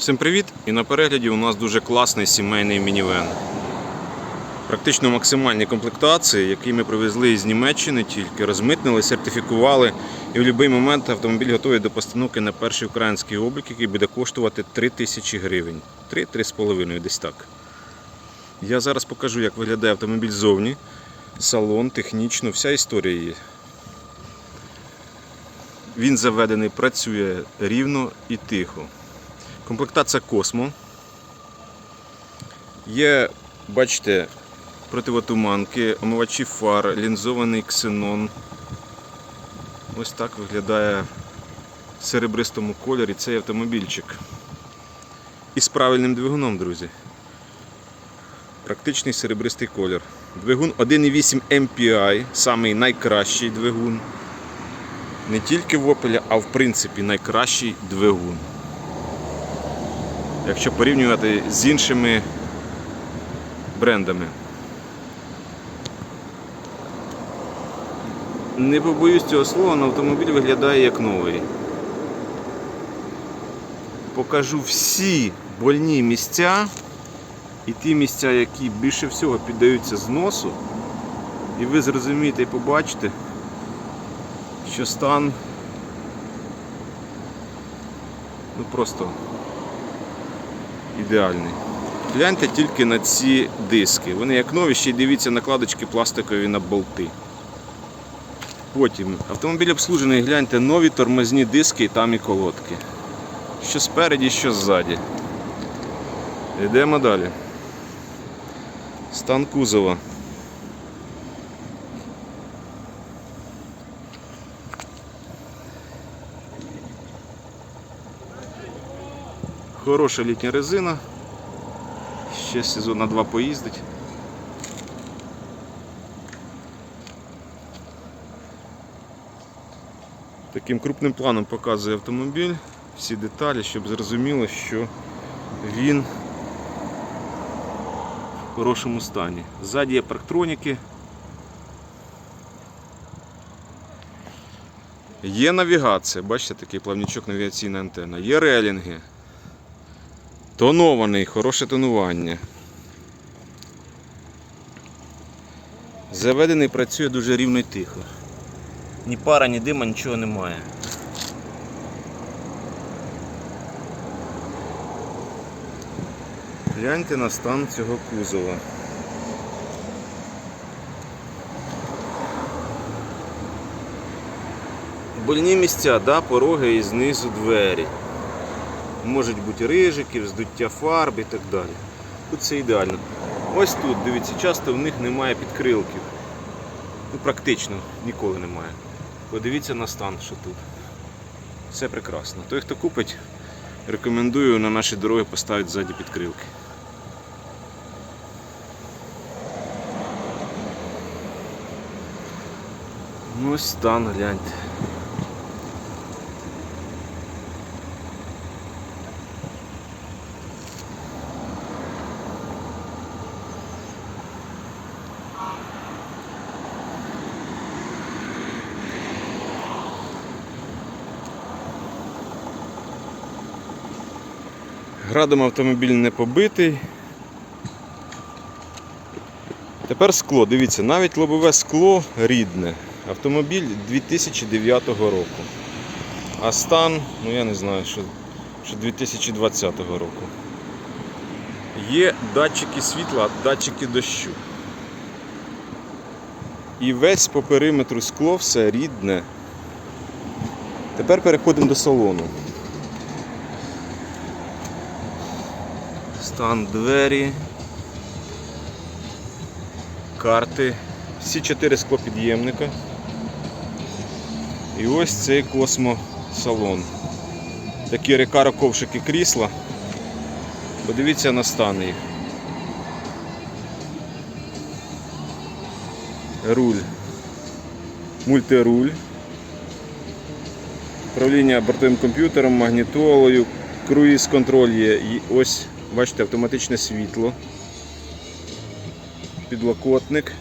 Всім привіт! І на перегляді у нас дуже класний сімейний мінівен. Практично максимальні комплектації, які ми привезли із Німеччини, тільки розмитнили, сертифікували. І в будь-який момент автомобіль готовий до постановки на перший український облік, який буде коштувати 3 тисячі гривень. 3-3,5 десь так. Я зараз покажу, як виглядає автомобіль ззовні, салон, технічно, вся історія є. Він заведений, працює рівно і тихо. Комплектація Космо. Є, бачите, противотуманки, омивачі фар, лінзований ксенон. Ось так виглядає в серебристому кольорі цей автомобільчик. І з правильним двигуном, друзі. Практичний серебристий колір. Двигун 1,8 MPI, самий найкращий двигун. Не тільки в Opel, а в принципі найкращий двигун якщо порівнювати з іншими брендами. Не побоюсь цього слова, але автомобіль виглядає як новий. Покажу всі больні місця і ті місця, які більше всього піддаються зносу. І ви зрозумієте і побачите, що стан ну просто ідеальний. Гляньте тільки на ці диски. Вони як нові, ще й дивіться накладочки пластикові на болти. Потім автомобіль обслужений, гляньте, нові тормозні диски і там і колодки. Що спереді, що ззаді. Йдемо далі. Стан кузова. Хороша літня резина. Ще сезон на два поїздить. Таким крупним планом показує автомобіль, всі деталі, щоб зрозуміло, що він в хорошому стані. Ззаді є парктроніки. Є навігація, бачите, такий плавнічок навігаційна антенна, є релінги. Тонований, хороше тонування. Заведений працює дуже рівно і тихо. Ні пара, ні дима, нічого немає. Гляньте на стан цього кузова. Больні місця, да, пороги і знизу двері. Можуть бути рижики, вздуття фарб і так далі. Тут все ідеально. Ось тут, дивіться, часто в них немає підкрилків. Ну, практично ніколи немає. Подивіться на стан, що тут. Все прекрасно. Той, хто купить, рекомендую на наші дороги поставити ззаді підкрилки. Ну ось стан, гляньте. Градом автомобіль не побитий. Тепер скло, дивіться, навіть лобове скло рідне. Автомобіль 2009 року. А стан, ну я не знаю, що, що 2020 року. Є датчики світла, датчики дощу. І весь по периметру скло все рідне. Тепер переходимо до салону. Стан двері, карти, всі чотири склопід'ємника. І ось цей космосалон. Такі рекаро ковшики крісла. Подивіться на стан їх. Руль. Мультируль. Управління бортовим комп'ютером, магнітолою, круїз контроль є. І ось Бачите, автоматичне світло, підлокотник.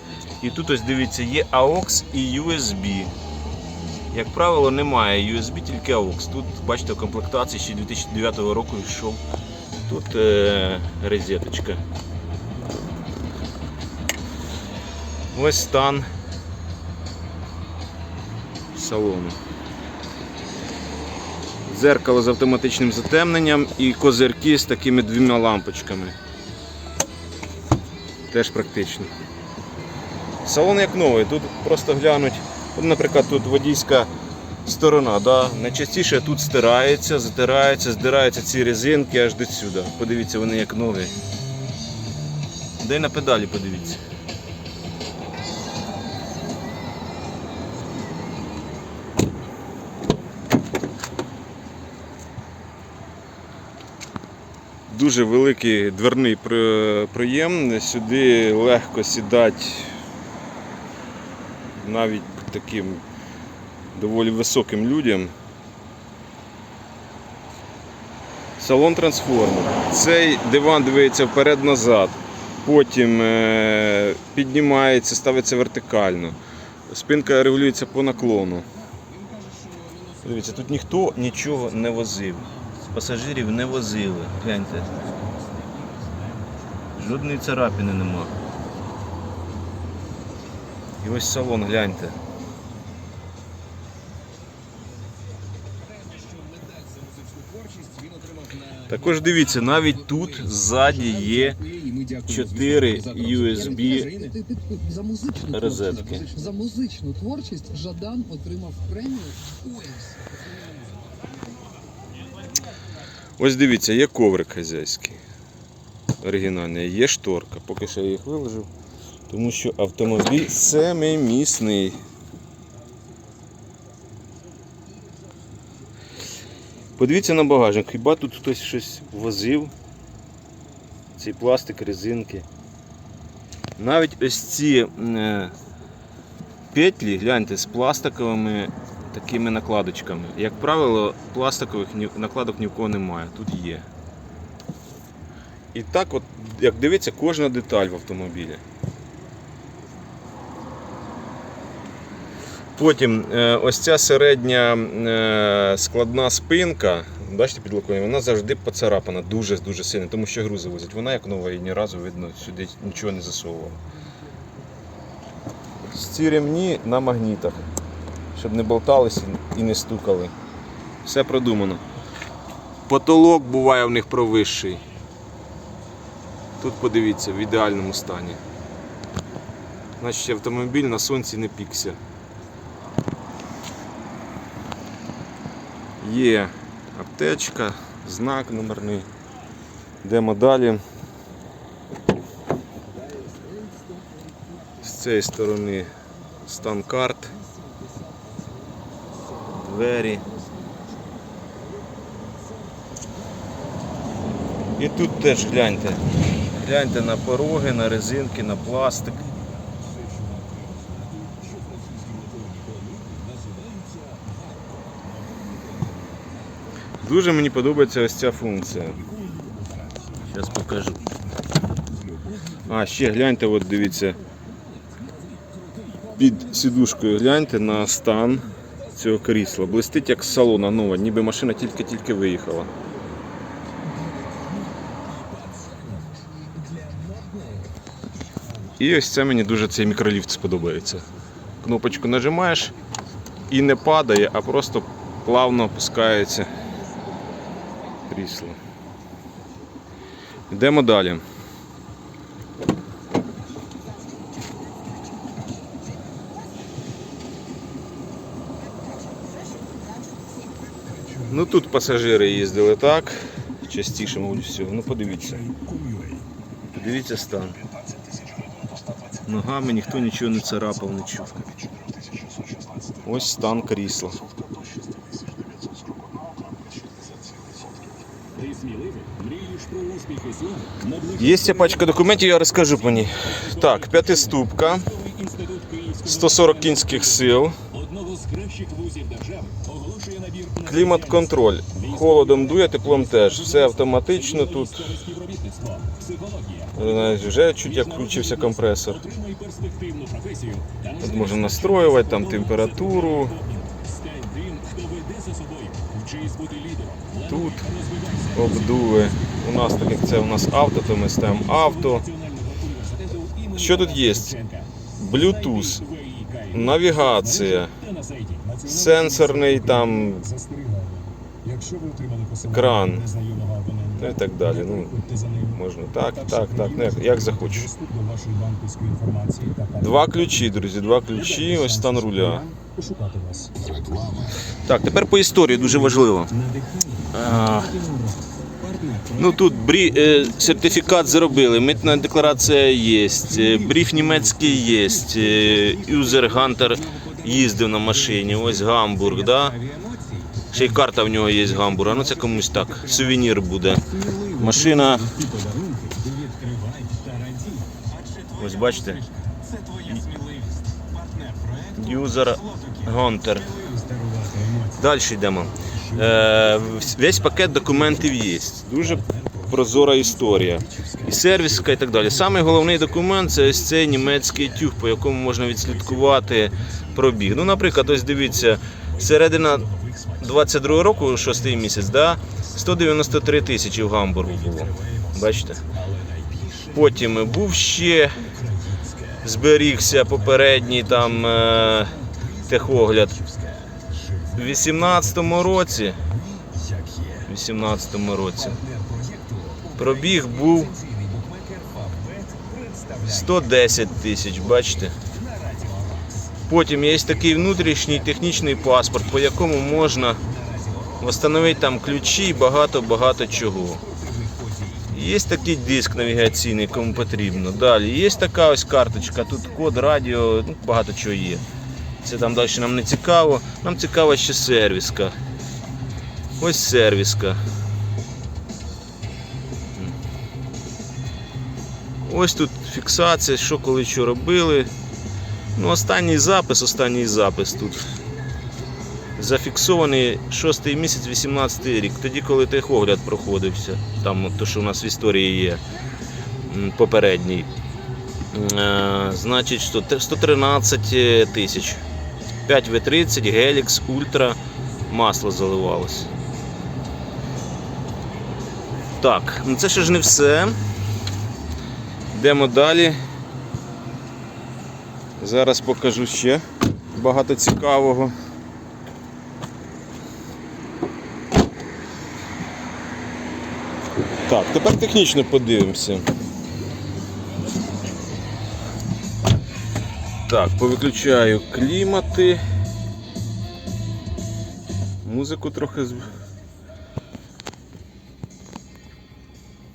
І тут ось дивіться, є AUX і USB. Як правило, немає USB, тільки AUX. Тут, бачите, в комплектації ще 2009 року йшов. Тут е, розеточка. Ось стан салону. Дзеркало з автоматичним затемненням і козирки з такими двома лампочками. Теж практично. Салон як новий, тут просто глянуть. Наприклад, тут водійська сторона. Да? Найчастіше тут стирається, затирається, здираються ці резинки аж до сюди. Подивіться, вони як нові. Де на педалі подивіться. Дуже великий дверний про- проєм. Сюди легко сідати навіть таким доволі високим людям. Салон трансформер. Цей диван дивиться вперед-назад, потім е, піднімається, ставиться вертикально. Спинка регулюється по наклону. Дивіться, тут ніхто нічого не возив. Пасажирів не возили. Гляньте. Жодної царапини нема. І ось салон, гляньте. Також дивіться, навіть тут ззаді є 4 USB розетки. За музичну творчість Жадан отримав премію. Ось дивіться, є коврик хазяйський. Оригінальний, є шторка. Поки що я їх виложив, тому що автомобіль семимісний. Подивіться на багажник, хіба тут хтось щось возив? Цей пластик, резинки. Навіть ось ці е, петлі, гляньте, з пластиковими такими накладочками. Як правило, пластикових накладок ні в кого немає, тут є. І так, от, як дивиться, кожна деталь в автомобілі. Потім е, ось ця середня е, складна спинка, бачите, підлоконня, вона завжди поцарапана дуже-дуже сильно, тому що грузи возять. Вона як нова і ні разу видно сюди нічого не засовувала. Ці ремні на магнітах, щоб не болталися і не стукали. Все продумано. Потолок буває в них провищий. Тут подивіться, в ідеальному стані. Значить автомобіль на сонці не пікся. Є аптечка, знак номерний. Йдемо далі. З цієї сторони стан карт, двері. І тут теж гляньте. Гляньте на пороги, на резинки, на пластик. Дуже мені подобається ось ця функція. Зараз покажу. А, ще гляньте, от дивіться. Під сідушкою гляньте на стан цього крісла. Блистить як салона нова, ніби машина тільки-тільки виїхала. І ось це мені дуже цей мікроліфт сподобається. Кнопочку нажимаєш і не падає, а просто плавно опускається крісло. Йдемо далі. Ну тут пасажири їздили так, частіше, мабуть, всього. Ну подивіться. Подивіться стан. Ногами ніхто нічого не царапав, не чув. Ось стан крісла. Є ця пачка документів, я розкажу по ній. Так, п'ятиступка, 140 кінських сил, клімат-контроль. Холодом дує, теплом теж. Все автоматично тут. Вже чуть як включився компресор. Тут можна настроювати там температуру. Тут обдуви. У нас, так як це у нас авто, то ми ставимо авто. Що тут є? Bluetooth, навігація, сенсорний там. Якщо ви отримали посилання Кран. незнайомого абонента, ну і так далі. Ну, за ним. можна так, Також так, так, ну, як, як. Доступ до вашої банківської інформації та Два ключі, друзі, два ключі, ось стан руля. Пошукати вас. Так, тепер по історії дуже важливо. А, Ну тут брі, е, сертифікат зробили, митна декларація є, е, бріф німецький є, е, юзер Гантер їздив на машині, ось Гамбург, да? Ще й карта в нього є з Гамбурга, ну це комусь так, сувенір буде. Машина, ось бачите, юзер Гантер. Далі йдемо. Е, весь пакет документів є. Дуже прозора історія. І сервіска, і так далі. Самий головний документ це ось цей німецький тюг, по якому можна відслідкувати пробіг. Ну, наприклад, ось дивіться, середина 22 року, шостий місяць, да, 193 тисячі в Гамбургу було. Бачите? Потім був ще зберігся попередній там е, техогляд. У 18-му році. 18-му році. Пробіг був 110 тисяч, бачите? Потім є такий внутрішній технічний паспорт, по якому можна встановити там ключі і багато-багато чого. Є такий диск навігаційний, кому потрібно. Далі є така ось карточка, тут код, радіо, ну, багато чого є. Це там далі нам не цікаво. Нам цікава ще сервіска. Ось сервіска. Ось тут фіксація, що коли що робили. Ну, останній запис, останній запис тут. Зафіксований 6 місяць, 18 рік. Тоді, коли техогляд проходився. Там то, що у нас в історії є попередній. Е, Значить, 113 тисяч. 5 В30, Helix, Ультра, масло заливалось. Так, ну це ще ж не все. Йдемо далі. Зараз покажу ще багато цікавого. Так, тепер технічно подивимося. Так, повиключаю клімати. Музику трохи з...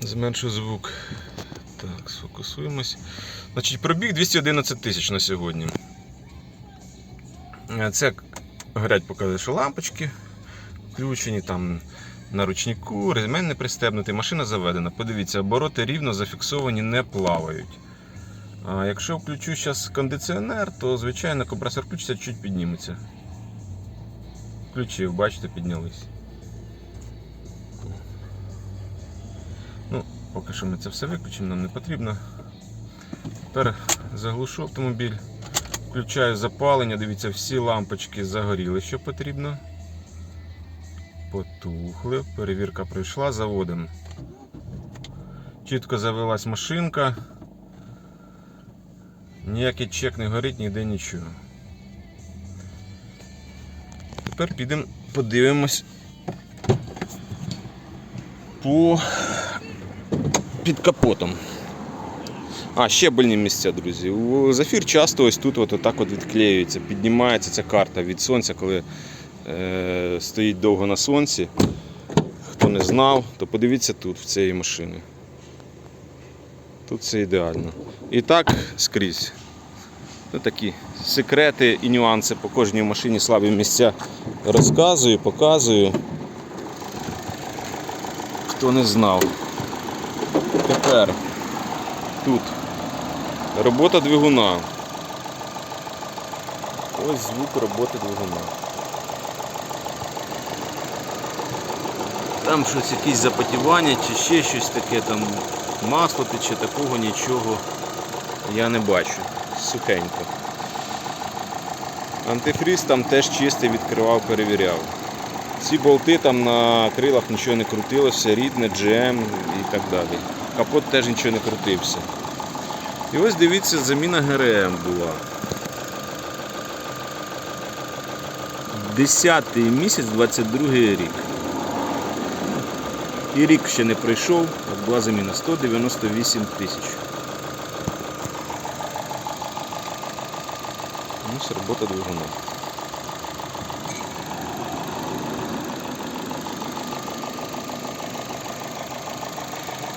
зменшу звук. Так, сфокусуємось. Значить, пробіг 211 тисяч на сьогодні. Е, Це горять показує, що лампочки включені там на ручнику, ремень не пристебнутий, машина заведена. Подивіться, обороти рівно зафіксовані, не плавають. А якщо включу зараз кондиціонер, то звичайно компресор включиться, чуть підніметься. Включив, бачите, піднялись. Ну, поки що ми це все виключимо, нам не потрібно. Тепер заглушу автомобіль, включаю запалення, дивіться, всі лампочки загоріли, що потрібно. Потухли, перевірка пройшла, заводимо. Чітко завелась машинка. Ніякий чек не горить, ніде нічого. Тепер підемо подивимось по під капотом. А, ще больні місця, друзі. У Зафір часто ось тут от отак от відклеюється, піднімається ця карта від сонця, коли е, стоїть довго на сонці. Хто не знав, то подивіться тут, в цієї машини. Тут все ідеально. І так скрізь. Ну, такі секрети і нюанси по кожній машині слабі місця розказую, показую. Хто не знав. Тепер тут робота двигуна. Ось звук роботи двигуна. Там щось якісь запотівання чи ще щось таке, там масло тече, такого нічого я не бачу. Сухенько. Антифріз там теж чистий, відкривав, перевіряв. Ці болти там на крилах нічого не крутилося, рідне, GM і так далі. Капот теж нічого не крутився. І ось дивіться, заміна ГРМ була. Десятий місяць, 22 рік. І рік ще не пройшов, от була заміна 198 тисяч. Ось робота двигуна.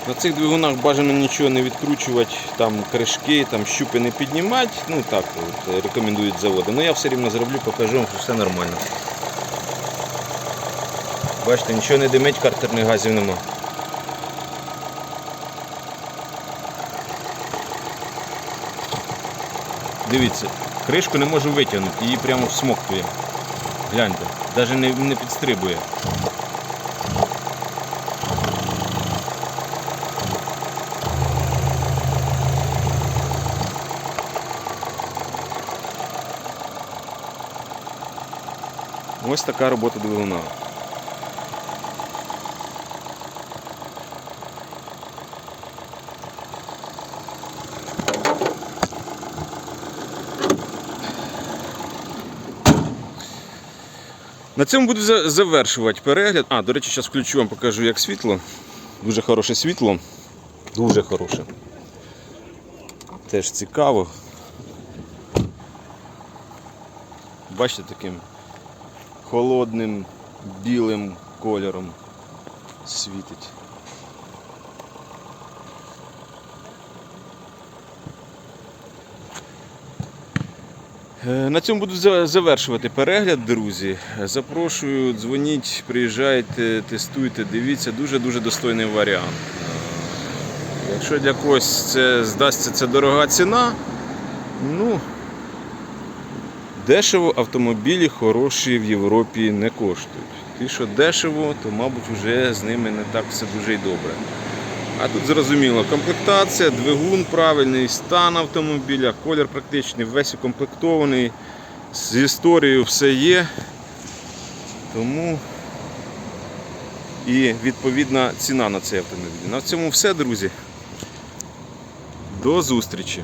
На цих двигунах бажано нічого не відкручувати, там кришки, там щупи не піднімати. Ну так от, е, рекомендують заводи. Ну я все рівно зроблю, покажу вам, що все нормально. Бачите, нічого не димить, картерних газів нема. Дивіться, кришку не можу витягнути, її прямо всмоктує. Гляньте, навіть не, не підстрибує. Ось така робота двигуна. На цьому буду завершувати перегляд. А, до речі, зараз включу вам покажу, як світло. Дуже хороше світло. Дуже хороше. Теж цікаво. Бачите, таким холодним білим кольором світить. Е, На цьому буду завершувати перегляд, друзі. Запрошую, дзвоніть, приїжджайте, тестуйте, дивіться, дуже-дуже достойний варіант. Е, Якщо для когось це здасться це дорога ціна, ну дешево автомобілі хороші в Європі не коштують. Ті, що дешево, то мабуть вже з ними не так все дуже й добре. А тут зрозуміло, комплектація, двигун правильний, стан автомобіля, колір практичний, весь укомплектований, з історією все є. Тому і відповідна ціна на цей автомобіль. На цьому все, друзі. До зустрічі!